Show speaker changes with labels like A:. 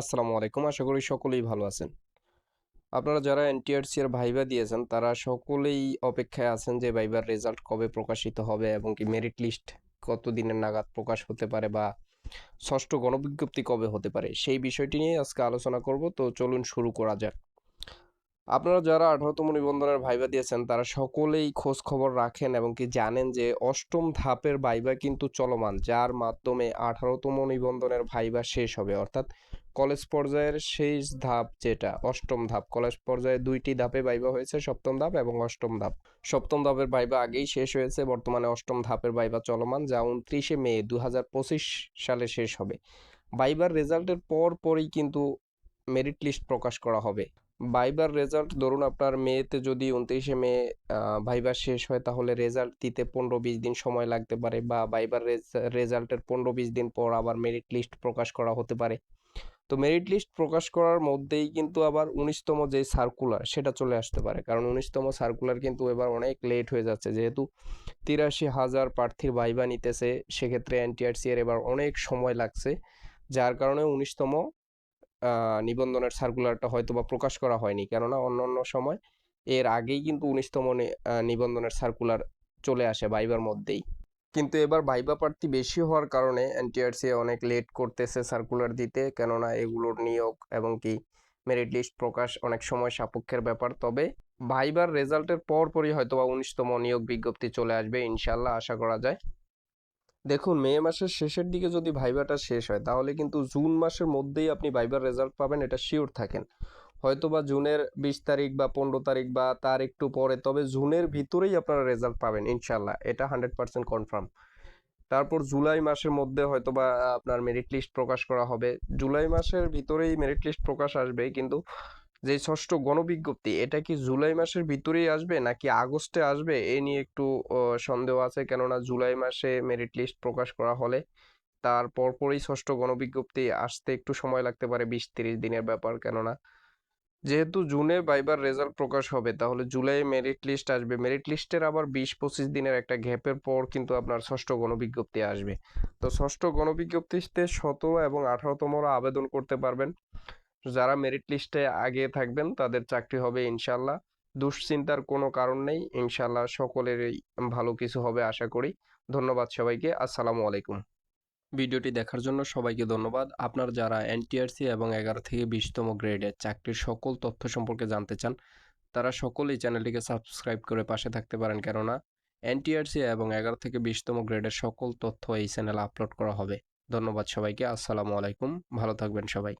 A: আসসালামু আলাইকুম। আশা করি সকলেই ভালো আছেন। আপনারা যারা এনটিআরসি এর ভাইবা দিয়েছেন, তারা সকলেই অপেক্ষায় আছেন যে ভাইবার রেজাল্ট কবে প্রকাশিত হবে এবং কি মেরিট লিস্ট কত দিনের নাগাদ প্রকাশ হতে পারে বা ষষ্ঠ গণবিজ্ঞপ্তি কবে হতে পারে, সেই বিষয়টি নিয়ে আজকে আলোচনা করব। তো চলুন শুরু করা যাক। আপনারা যারা আঠারোতম নিবন্ধনের ভাইবা দিয়েছেন, তারা সকলেই খোঁজ খবর রাখেন এবং কি জানেন যে অষ্টম ধাপের ভাইবা কিন্তু চলমান, যার মাধ্যমে আঠারোতম নিবন্ধনের ভাইবা শেষ হবে। অর্থাৎ কলেজ পর্যায়ের শেষ ধাপ যেটা, অষ্টম ধাপ। কলেজ পর্যায়ে দুইটি ধাপে ভাইবা হয়েছে, সপ্তম ধাপ এবং অষ্টম ধাপ। সপ্তম ধাপের ভাইবা আগেই শেষ হয়েছে, বর্তমানে অষ্টম ধাপের ভাইবা চলমান, যা উনত্রিশে মে দু হাজার পঁচিশ সালে শেষ হবে। ভাইবার রেজাল্টের পর পরই কিন্তু মেরিট লিস্ট প্রকাশ করা হবে। ভাইবার রেজাল্ট ধরুন আপনার মেতে যদি উনত্রিশে মে ভাইবা শেষ হয়, তাহলে রেজাল্ট দিতে পনেরো বিশ দিন সময় লাগতে পারে বা ভাইবার রেজাল্টের পনেরো বিশ দিন পর আবার মেরিট লিস্ট প্রকাশ করা হতে পারে। তো মেরিট লিস্ট প্রকাশ করার মধ্যেই কিন্তু আবার উনিশতম যে সার্কুলার সেটা চলে আসতে পারে। কারণ উনিশতম সার্কুলার কিন্তু এবার অনেক লেট হয়ে যাচ্ছে। যেহেতু তিরাশি হাজার প্রার্থীর ভাইবা নিতেছে, সেক্ষেত্রে এনটিআরসি এর এবার অনেক সময় লাগছে। যার কারণে উনিশতম নিবন্ধনের সার্কুলারটা হয়তো বা প্রকাশ করা হয়নি। কেননা অন্য অন্য সময় এর আগেই কিন্তু উনিশতম নিবন্ধনের সার্কুলার চলে আসে ভাইবার মধ্যেই। কিন্তু এবার ভাইবা প্রার্থী বেশি হওয়ার কারণে এনটিআরসি অনেক লেট করতেছে সার্কুলার দিতে। কেননা এগুলোর নিয়োগ এবং কি মেরিট লিস্ট প্রকাশ অনেক সময় সাপেক্ষের ব্যাপার। তবে ভাইবার রেজাল্টের পর পরই হয়তো বা উনিশতম নিয়োগ বিজ্ঞপ্তি চলে আসবে, ইনশাল্লাহ আশা করা যায়। দেখুন, মে মাসের শেষের দিকে যদি ভাইবাটা শেষ হয়, তাহলে কিন্তু জুন মাসের মধ্যেই আপনি ভাইবার রেজাল্ট পাবেন, এটা শিওর থাকেন। হয়তো বা জুনের বিশ তারিখ বা পনেরো তারিখ বা তার একটু পরে, তবে জুনের ভিতরেই আপনারা রেজাল্ট পাবেন ইনশাল্লাহ এটা হান্ড্রেড পার্সেন্ট কনফার্ম তারপর জুলাই মাসের মধ্যে হয়তো বা আপনার মেরিট লিস্ট প্রকাশ করা হবে। জুলাই মাসের ভিতরেই মেরিট লিস্ট প্রকাশ আসবে, কিন্তু যে ষষ্ঠ গণবিজ্ঞপ্তি, এটা কি জুলাই মাসের ভিতরেই আসবে নাকি আগস্টে আসবে? এ নিয়ে একটু সন্দেহ আছে কেননা জুলাই মাসে মেরিট লিস্ট প্রকাশ করা হলে তার পরপরই ষষ্ঠ গণবিজ্ঞপ্তি আসতে একটু সময় লাগতে পারে, বিশ তিরিশ দিনের ব্যাপার কেননা যেহেতু জুনে বাইবার রেজাল্ট প্রকাশ হবে, তাহলে জুলাই মেরিট লিস্ট আসবে। মেরিট লিস্টের আবার বিশ পঁচিশ দিনের একটা গ্যাপের পর কিন্তু আপনার ষষ্ঠ গণবিজ্ঞপ্তি আসবে। তো ষষ্ঠ গণবিজ্ঞপ্তিতে সতেরো এবং আঠারোতমরা আবেদন করতে পারবেন। যারা মেরিট লিস্টে আগে থাকবেন, তাদের চাকরি হবে ইনশাল্লাহ। দুশ্চিন্তার কোনো কারণ নেই, ইনশাল্লাহ সকলেরই ভালো কিছু হবে আশা করি। ধন্যবাদ সবাইকে, আসসালামু আলাইকুম। ভিডিওটি দেখার জন্য সবাইকে ধন্যবাদ। আপনার যারা এনটিআরসি এবং এগারো থেকে বিশতম গ্রেডের চাকরির সকল তথ্য সম্পর্কে জানতে চান, তারা সকলেই চ্যানেলটিকে সাবস্ক্রাইব করে পাশে থাকতে পারেন। কেননা এনটিআরসি এবং এগারো থেকে বিশতম গ্রেডের সকল তথ্য এই চ্যানেলে আপলোড করা হবে। ধন্যবাদ সবাইকে, আসসালামু আলাইকুম। ভালো থাকবেন সবাই।